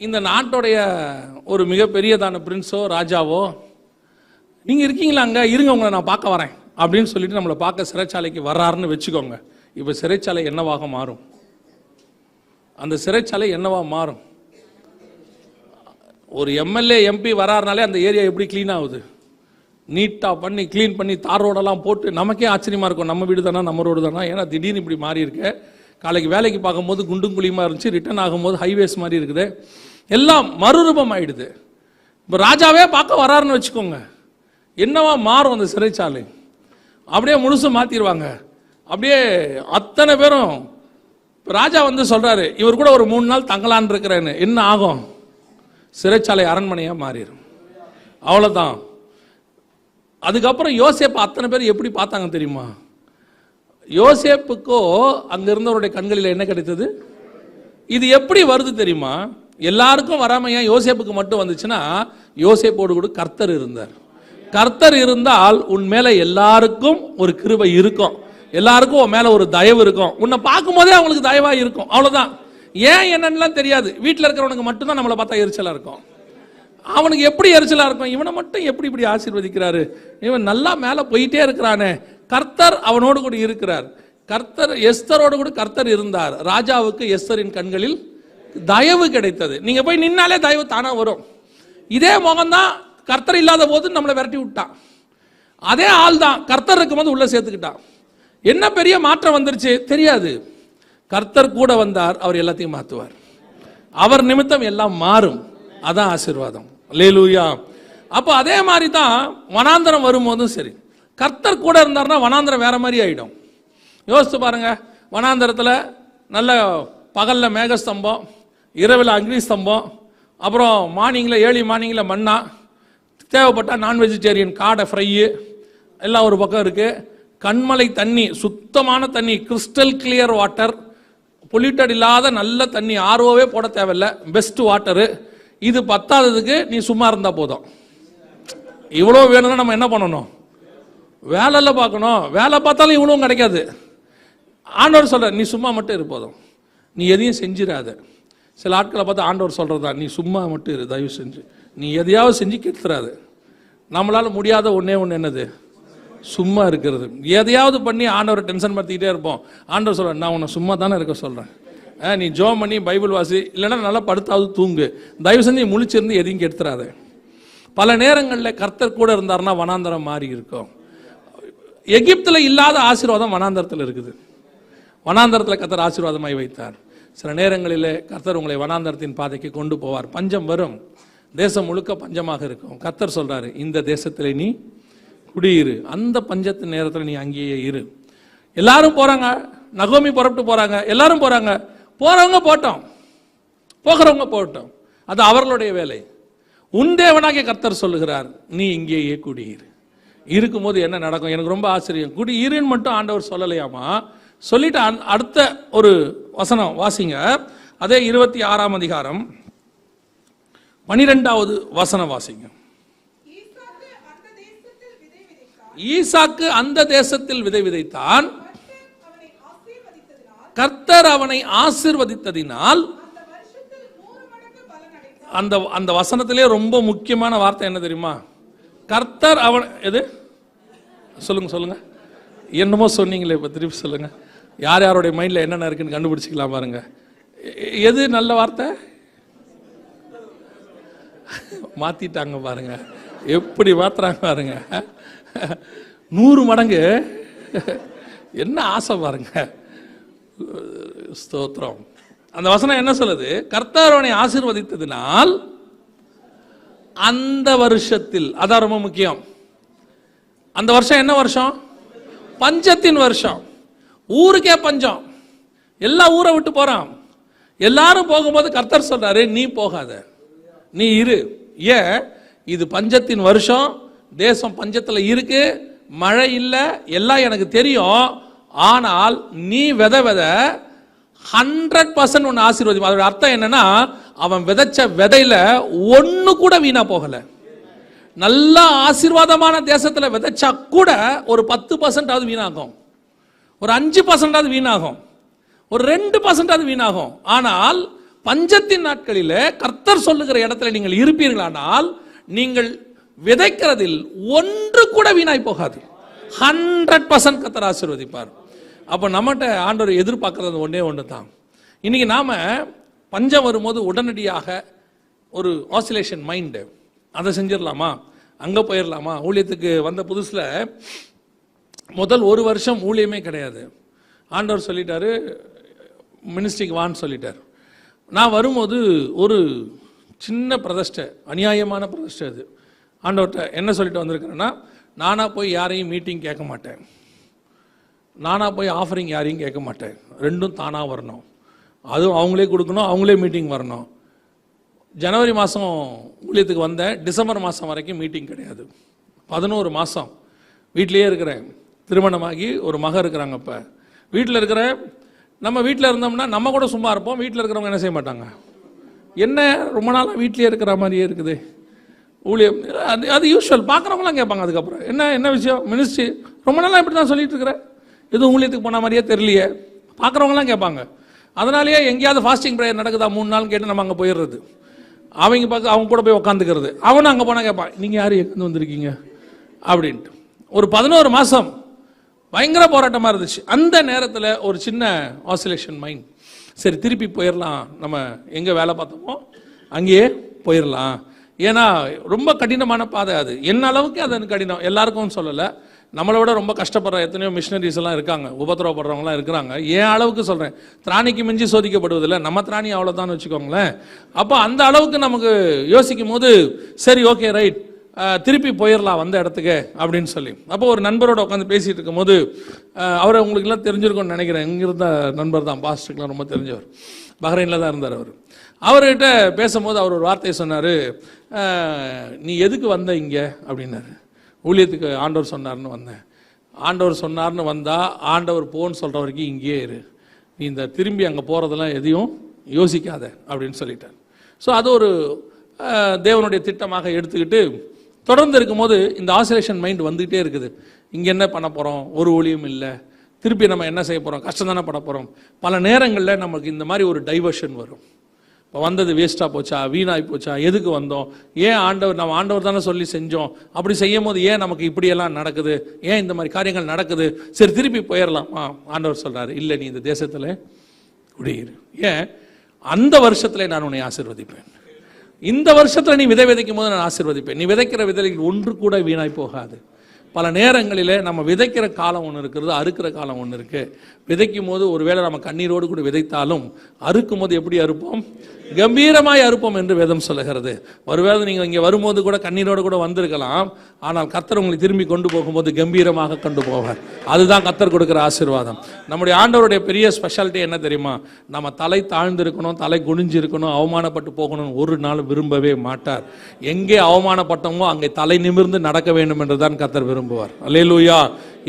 இந்த நாட்டுடைய ஒரு மிகப்பெரியதான பிரின்ஸோ ராஜாவோ நீங்கள் இருக்கீங்களா அங்கே? இருங்க உங்களை நான் பார்க்க வரேன் அப்படின்னு சொல்லிட்டு நம்மளை பார்க்க சிறைச்சாலைக்கு வர்றாருன்னு வச்சுக்கோங்க. இப்போ சிறைச்சாலை என்னவாக மாறும்? அந்த சிறைச்சாலை என்னவா மாறும்? ஒரு எம்எல்ஏ எம்பி வராருனாலே அந்த ஏரியா எப்படி க்ளீன் ஆகுது? நீட்டாக பண்ணி க்ளீன் பண்ணி தார் ரோடெல்லாம் போட்டு நமக்கே ஆச்சரியமா இருக்கும். நம்ம வீடு தானா நம்ம ரோடு தானா? ஏன்னா திடீர்னு இப்படி மாறி இருக்கு காலைக்கு வேலைக்கு பார்க்கும்போது குண்டும் குழியுமா இருந்துச்சு ரிட்டர்ன் ஆகும்போது ஹைவேஸ் மாதிரி இருக்குது. எல்லாம் மறுரூபம் ஆயிடுது இப்போ ராஜாவே பார்க்க வராருன்னு வச்சுக்கோங்க. என்னவா மாறும் அந்த சிறைச்சாலை? அப்படியே முழுசும் மாற்றிடுவாங்க அப்படியே அத்தனை பேரும் இப்போ ராஜா வந்து சொல்கிறாரு இவர் கூட ஒரு மூணு நாள் தங்கலான் இருக்கிறேன்னு. என்ன ஆகும்? சிறைச்சாலை அரண்மனையாக மாறிடும். அவ்வளோதான் அதுக்கப்புறம் யோசிப்பா அத்தனை பேர் எப்படி பார்த்தாங்க தெரியுமா? யோசேப்புக்கோ அங்க இருந்தவருடைய கண்களில் என்ன கிடைத்தது? இது எப்படி வருது தெரியுமா? எல்லாருக்கும் வராம ஏன் யோசேப்புக்கு மட்டும் வந்துச்சுன்னா யோசேப்போடு கூட கர்த்தர் இருந்தார். கர்த்தர் இருந்தால் உன் மேல எல்லாருக்கும் ஒரு கிருபை இருக்கும். எல்லாருக்கும் உன் மேல ஒரு தயவு இருக்கும். உன்னை பார்க்கும்போதே அவங்களுக்கு தயவா இருக்கும். அவ்வளவுதான். ஏன் என்னன்னுலாம் தெரியாது. வீட்டில் இருக்கிறவனுக்கு மட்டும்தான் நம்மளை பார்த்தா எரிச்சலா இருக்கும். அவனுக்கு எப்படி எரிச்சலா இருக்கும்? இவனை மட்டும் எப்படி இப்படி ஆசீர்வதிக்கிறாரு? இவன் நல்லா மேலே போயிட்டே இருக்கிறானே. கர்த்தர் அவனோடு கூட இருக்கிறார். கர்த்தர் எஸ்தரோடு கூட கர்த்தர் இருந்தார். ராஜாவுக்கு எஸ்தரின் கண்களில் தயவு கிடைத்தது. நீங்க போய் நின்னாலே தயவு தானா வரும். இதே முகம்தான் கர்த்தர் இல்லாத போது நம்மளை விரட்டி விட்டான். அதே ஆள் தான் கர்த்தர் இருக்கும்போது உள்ள சேர்த்துக்கிட்டான். என்ன பெரிய மாற்றம் வந்துருச்சு? தெரியாது. கர்த்தர் கூட வந்தார் அவர் எல்லாத்தையும் மாற்றுவார் அவர் நிமித்தம் எல்லாம் மாறும். அதான் ஆசீர்வாதம். லேலூயா அப்போ அதே மாதிரி தான் வனாந்தரம் வரும்போதும் சரி. கர்த்தர் கூட இருந்தார்னா வனாந்திரம் வேற மாதிரி ஆயிடும். யோசித்து பாருங்க வனாந்திரத்தில் நல்ல பகலில் மேகஸ்தம்பம் இரவில் அக்னி ஸ்தம்பம் அப்புறம் மார்னிங்கில் ஏர்லி மார்னிங்கில் மண்ணா தேவைப்பட்டால் நான் வெஜிடேரியன் காடை ஃப்ரையு எல்லாம் ஒரு பக்கம் இருக்குது கண்மலை தண்ணி சுத்தமான தண்ணி கிறிஸ்டல் கிளியர் வாட்டர் பொல்யூட்டட் இல்லாத நல்ல தண்ணி ஆர்ஓவே போட தேவையில்ல பெஸ்ட் வாட்டரு இது பத்தாததுக்கு நீ சும்மா இருந்தால் போதும். இவ்வளோ வேணும்னா நம்ம என்ன பண்ணணும்? வேலைல பார்க்கணும். வேலை பார்த்தாலும் இவ்வளவும் கிடைக்காது. ஆண்டவர் சொல்ற நீ சும்மா மட்டும் இருப்போதும் நீ எதையும் செஞ்சிடாத சில ஆட்களை பார்த்து ஆண்டவர் சொல்கிறதா நீ சும்மா மட்டும் இரு தயவு செஞ்சு. நீ எதையாவது செஞ்சு கெடுத்துறாது. நம்மளால் முடியாத ஒன்றே ஒன்று என்னது? சும்மா இருக்கிறது. எதையாவது பண்ணி ஆண்டவரை டென்ஷன் படுத்திக்கிட்டே இருப்போம். ஆண்டவர் சொல்கிறேன் நான் உன்னை சும்மா தானே இருக்க சொல்கிறேன் ஆ, நீ ஜோம் பண்ணி பைபிள் வாசி. இல்லைன்னா நல்லா படுத்தாவது தூங்கு. தயவு செஞ்சு முழிச்சிருந்து எதையும் கெடுத்துறாது. பல நேரங்களில் கர்த்தர் கூட இருந்தாருன்னா வனாந்தரம் மாறி இருக்கும். எகிப்தில் இல்லாத ஆசீர்வாதம் வனாந்தரத்தில் இருக்குது. வனாந்தரத்தில் கத்தர் ஆசீர்வாதமாய் வைத்தார். சில நேரங்களில் கர்த்தர் உங்களை வனாந்தரத்தின் பாதைக்கு கொண்டு போவார். பஞ்சம் வரும். தேசம் முழுக்க பஞ்சமாக இருக்கும். கர்த்தர் சொல்கிறாரு இந்த தேசத்திலே நீ குடியிரு. அந்த பஞ்சத்து நேரத்தில் நீ அங்கேயே இரு. எல்லாரும் போகிறாங்க நகோமி புறப்பட்டு போகிறாங்க எல்லாரும் போகிறாங்க போகிறவங்க போட்டோம். போகிறவங்க போகட்டும் அது அவர்களுடைய வேலை. உன் தேவனாகிய கர்த்தர் சொல்லுகிறார் நீ இங்கேயே குடியிரு. இருக்கும்போது என்ன நடக்கும்? எனக்கு ரொம்ப ஆச்சரியம். குடி இருன்னு மட்டும் ஆண்டவர் சொல்லலையாமா? சொல்லிட்டு அடுத்த ஒரு வசனம் வாசிங்க. அதே இருபத்தி ஆறாம் அதிகாரம். பனிரெண்டாவது வசனம் வாசிங்க. ஈசாக்கு அந்த தேசத்தில் விதை விதைத்தான். கர்த்தர் அவனை ஆசீர்வதித்ததினால் அந்த அந்த வசனத்திலே ரொம்ப முக்கியமான வார்த்தை என்ன தெரியுமா? கர்த்தர் அவன் எது? சொல்லுங்க சொல்லுங்க. என்னமோ சொன்னீங்களே இப்போ திருப்பி சொல்லுங்க. யார் யாருடைய மைண்டில் என்னென்ன இருக்குன்னு கண்டுபிடிச்சிக்கலாம் பாருங்க. எது நல்ல வார்த்தை? மாத்திட்டாங்க பாருங்க. எப்படி மாத்துறாங்க பாருங்க. நூறு மடங்கு. என்ன ஆசை பாருங்க. ஸ்தோத்திரம். அந்த வசனம் என்ன சொல்லுது? கர்த்தர் அவனை ஆசீர்வதித்ததினால் அந்த வருஷத்தில் அதான் ரொம்ப முக்கியம். அந்த வருஷம் என்ன வருஷம்? பஞ்சத்தின் வருஷம். ஊருக்கே பஞ்சம். எல்லா ஊரை விட்டு போறான். எல்லாரும் போகும்போது கர்த்தர் சொல்றாரு நீ போகாத. நீ இரு. ஏன்? இது பஞ்சத்தின் வருஷம். தேசம் பஞ்சத்தில் இருக்கு. மழை இல்லை. எல்லாம் எனக்கு தெரியும். ஆனால் நீ வித வித ஹண்ட்ரட் பர்சன்ட் ஒன்று ஆசீர்வதி அதோட அர்த்தம் என்னன்னா அவன் விதைச்ச விதையில ஒன்று கூட வீணா போகல. நல்ல ஆசீர்வாதமான தேசத்தில் விதைச்சா கூட ஒரு பத்து பர்சன்டாவது வீணாகும். ஒரு அஞ்சு பர்சன்டாவது வீணாகும். ஒரு ரெண்டு பர்சன்டாவது வீணாகும். ஆனால் பஞ்சத்தின் நாட்களில் கர்த்தர் சொல்லுகிற இடத்துல நீங்கள் இருப்பீர்களானால் நீங்கள் விதைக்கிறதில் ஒன்று கூட வீணாய் போகாது. ஹண்ட்ரட் பர்சன்ட் கர்த்தர் ஆசீர்வதிப்பார். அப்போ நம்மகிட்ட ஆண்டவர் எதிர்பார்க்கறது ஒன்றே ஒன்று தான் இன்றைக்கி நாம் பஞ்சம் வரும்போது உடனடியாக ஒரு ஆசிலேஷன் மைண்டு அதை செஞ்சிடலாமா? அங்கே போயிடலாமா? ஊழியத்துக்கு வந்த புதுசில் முதல் ஒரு வருஷம் ஊழியமே கிடையாது. ஆண்டவர் சொல்லிட்டாரு மினிஸ்ட்ரிக்கு வான்னு சொல்லிட்டார். நான் வரும்போது ஒரு சின்ன பிரதிஷ்டை அநியாயமான பிரதிஷ்டை அது. ஆண்டவர்கிட்ட என்ன சொல்லிட்டு வந்திருக்கிறேன்னா நானாக போய் யாரையும் மீட்டிங் கேட்க மாட்டேன். நானாக போய் ஆஃபரிங் யாரையும் கேட்க மாட்டேன். ரெண்டும் தானாக வரணும். அதுவும் அவங்களே கொடுக்கணும் அவங்களே மீட்டிங் வரணும். ஜனவரி மாதம் ஊழியத்துக்கு வந்தேன். டிசம்பர் மாதம் வரைக்கும் மீட்டிங் கிடையாது. பதினோரு மாதம் வீட்டிலேயே இருக்கிறேன். திருமணமாகி ஒரு மக இருக்கிறாங்க இப்போ. வீட்டில் இருக்கிற நம்ம வீட்டில் இருந்தோம்னா நம்ம கூட சும்மா இருப்போம். வீட்டில் இருக்கிறவங்க என்ன செய்ய மாட்டாங்க? என்ன ரொம்ப நாளாக வீட்டிலேயே இருக்கிற மாதிரியே இருக்குது. ஊழியம் அது அது யூஸ்வல் பார்க்குறவங்களாம் கேட்பாங்க அதுக்கப்புறம். என்ன என்ன விஷயம்? மினிஸ்ட்ரி ரொம்ப நாளாக இப்படி தான் சொல்லிட்டு இருக்கிறேன் எதுவும் ஊழியத்துக்கு போன மாதிரியே தெரியலையே. பார்க்குறவங்களாம் கேட்பாங்க. அதனாலேயே எங்கேயாவது ஃபாஸ்டிங் ப்ரேயர் நடக்குதா? மூணு நாள் கேட்டு நம்ம அங்கே போயிடுறது. அவங்க பார்க்க அவங்க கூட போய் உட்காந்துக்கிறது அவனும் அங்கே போனால் கேட்பான் நீங்கள் யார்? எங்கேருந்து வந்திருக்கீங்க? அப்படின்ட்டு. ஒரு பதினோரு மாதம் பயங்கர போராட்டமாக இருந்துச்சு. அந்த நேரத்தில் ஒரு சின்ன ஆசிலேஷன் மைண்ட் சரி திருப்பி போயிடலாம். நம்ம எங்கே வேலை பார்த்தோமோ அங்கேயே போயிடலாம். ஏன்னா ரொம்ப கடினமான பாதை அது. என்ன அளவுக்கு அது கடினம்? எல்லாருக்கும் சொல்லலை. நம்மளை விட ரொம்ப கஷ்டப்படுற எத்தனையோ மிஷினரிஸ் எல்லாம் இருக்காங்க உபத்திரவப்படுறவங்களாம் இருக்கிறாங்க. ஏன் அளவுக்கு சொல்கிறேன் திராணிக்கு மிஞ்சி சோதிக்கப்படுவதில்லை நம்ம திராணி அவ்வளோதான் வச்சுக்கோங்களேன். அப்போ அந்த அளவுக்கு நமக்கு யோசிக்கும் போது சரி ஓகே ரைட் திருப்பி போயிடலாம் வந்த இடத்துக்கு அப்படின்னு சொல்லி. அப்போ ஒரு நண்பரோட உட்காந்து பேசிட்டு இருக்கும்போது அஹ், அவரை உங்களுக்குலாம் தெரிஞ்சிருக்கும்னு நினைக்கிறேன். இங்கே இருந்த நண்பர் தான் பாஸ்டருக்குலாம் ரொம்ப தெரிஞ்சவர். பஹ்ரைனில் தான் இருந்தார் அவர். அவர்கிட்ட பேசும்போது அவர் ஒரு வார்த்தையை சொன்னார் நீ எதுக்கு வந்த இங்கே? அப்படின்னாரு. ஊழியத்துக்கு ஆண்டவர் சொன்னார்னு வந்தேன். ஆண்டவர் சொன்னார்னு வந்தால் ஆண்டவர் போன்னு சொல்கிற வரைக்கும் இங்கேயே இரு. நீ இந்த திரும்பி அங்கே போகிறதெல்லாம் எதையும் யோசிக்காத அப்படின்னு சொல்லிட்டார். ஸோ அது ஒரு தேவனுடைய திட்டமாக எடுத்துக்கிட்டு தொடர்ந்து இருக்கும்போது இந்த ஆசிலேஷன் மைண்ட் வந்துகிட்டே இருக்குது. இங்கே என்ன பண்ண போகிறோம் ஒரு ஒளியும் இல்லை. திருப்பி நம்ம என்ன செய்ய போகிறோம் கஷ்டம் தானே பட போகிறோம் பல நேரங்களில் நமக்கு இந்த மாதிரி ஒரு டைவர்ஷன் வரும். இப்போ வந்தது வேஸ்ட்டாக போச்சா? வீணாகி போச்சா? எதுக்கு வந்தோம்? ஏன் ஆண்டவர் நம்ம ஆண்டவர் தானே சொல்லி செஞ்சோம். அப்படி செய்யும் போது ஏன் நமக்கு இப்படியெல்லாம் நடக்குது? ஏன் இந்த மாதிரி காரியங்கள் நடக்குது? சரி திருப்பி போயிடலாம். ஆ ஆண்டவர் சொல்கிறாரு இல்லை நீ இந்த தேசத்தில் குடியிரு. ஏன்? அந்த வருஷத்தில் நான் உன்னை ஆசிர்வதிப்பேன். இந்த வருஷத்தில் நீ விதை விதைக்கும் போது நான் ஆசிர்வதிப்பேன். நீ விதைக்கிற விதைகள் ஒன்று கூட வீணாய் போகாது. பல நேரங்களிலே நம்ம விதைக்கிற காலம் ஒன்று இருக்கிறது அறுக்கிற காலம் ஒன்று இருக்குது விதைக்கும் போது ஒருவேளை நம்ம கண்ணீரோடு கூட விதைத்தாலும் அறுக்கும் போது எப்படி அறுப்போம்? கம்பீரமாய் அறுப்போம் என்று வேதம் சொல்லுகிறது. ஒருவேளை நீங்கள் இங்கே வரும்போது கூட கண்ணீரோடு கூட வந்திருக்கலாம். ஆனால் கத்தர் உங்களை திரும்பி கொண்டு போகும்போது கம்பீரமாக கொண்டு போவார். அதுதான் கத்தர் கொடுக்குற ஆசீர்வாதம். நம்முடைய ஆண்டவருடைய பெரிய ஸ்பெஷாலிட்டி என்ன தெரியுமா? நம்ம தலை தாழ்ந்திருக்கணும் தலை குனிஞ்சு இருக்கணும் அவமானப்பட்டு போகணும்னு ஒரு நாள் விரும்பவே மாட்டார். எங்கே அவமானப்பட்டோமோ அங்கே தலை நிமிர்ந்து நடக்க வேண்டும் என்று தான் கத்தர் விரும்புவார். அல்லேலூயா.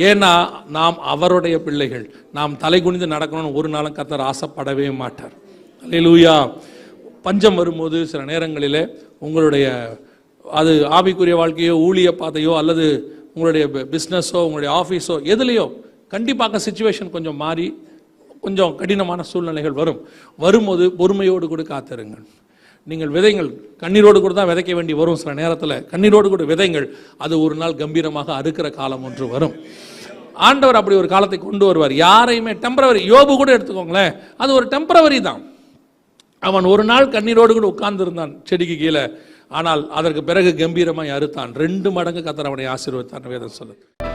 ஏன்னா நாம் அவருடைய பிள்ளைகள். நாம் தலை குனிந்து நடக்கணும்னு ஒரு நாளும் கத்தர் ஆசைப்படவே மாட்டார். அல்லேலூயா. பஞ்சம் வரும்போது சில நேரங்களில் உங்களுடைய அது ஆவிக்குரிய வாழ்க்கையோ ஊழிய பாதையோ அல்லது உங்களுடைய பிஸ்னஸோ உங்களுடைய ஆஃபீஸோ எதுலேயோ கண்டிப்பாக சுச்சுவேஷன் கொஞ்சம் மாறி கொஞ்சம் கடினமான சூழ்நிலைகள் வரும். வரும்போது பொறுமையோடு கூட காத்திருங்கள். நீங்கள் விதைங்கள் கண்ணீரோடு கூட தான் விதைக்க வேண்டி வரும் சில நேரத்தில். கண்ணீரோடு கூட விதைங்கள் அது ஒரு நாள் கம்பீரமாக அறுக்கிற காலம் ஒன்று வரும். ஆண்டவர் அப்படி ஒரு காலத்தை கொண்டு வருவார். யாரையுமே டெம்பரவரி யோபு கூட எடுத்துக்கோங்களேன். அது ஒரு டெம்பரவரி தான். அவன் ஒரு நாள் கண்ணீரோடு கூட உட்கார்ந்து இருந்தான் செடிக்கு கீழே. ஆனால் அதற்கு பிறகு கம்பீரமாய் அறுத்தான். ரெண்டு மடங்கு கத்தர் அவனை ஆசீர்வதித்தான் வேதம் சொல்லுது.